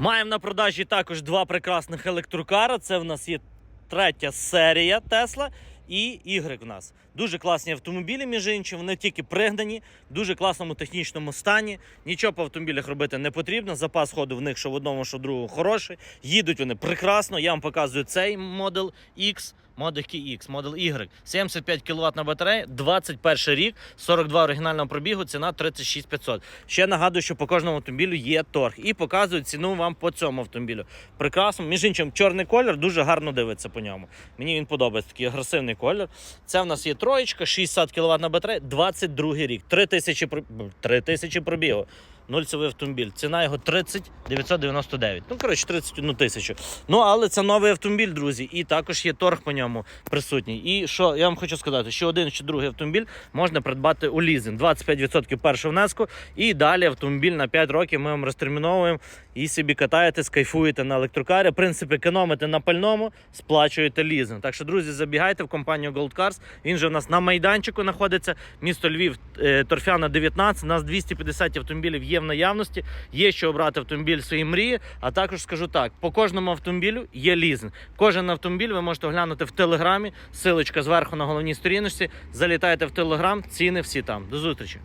Маємо на продажі також два прекрасних електрокара. Це в нас є третя серія Тесла і Y в нас. Дуже класні автомобілі, між іншим, вони тільки пригнані, в дуже класному технічному стані. Нічого по автомобілях робити не потрібно. Запас ходу в них що в одному, що в другому хороший. Їдуть вони прекрасно. Я вам показую цей модель X. Model X, Model Y, 75 кВт на батареї, 21 рік, 42 оригінального пробігу, ціна 36 500. Ще нагадую, що по кожному автомобілю є торг. І показую ціну вам по цьому автомобілю. Прекрасно. Між іншим, чорний колір дуже гарно дивиться по ньому. Мені він подобається, такий агресивний колір. Це в нас є троєчка, 60 кВт на батареї, 22 рік, 3000 про- 3000 пробігу. Нульцевий автомобіль. Ціна його 30 999. Ну, коротше, 31 тисячу. Ну, але це новий автомобіль, друзі, і також є торг по ньому присутній. І що я вам хочу сказати, що один чи другий автомобіль можна придбати у лізинг. 25% першого внеску, і далі автомобіль на 5 років ми вам розтерміновуємо і собі катаєте, скайфуєте на електрокарі. В принципі, економите на пальному, сплачуєте лізинг. Так що, друзі, забігайте в компанію Gold Cars. Він же у нас на майданчику знаходиться. Місто Львів, е, Торфяна 19. У нас 250 автомобілів є в наявності. Є що обрати автомобіль свої мрії. А також скажу так: по кожному автомобілю є лізинг. Кожен автомобіль ви можете оглянути в телеграмі. Силочка зверху на головній сторіночці. Залітайте в телеграм, ціни всі там. До зустрічі.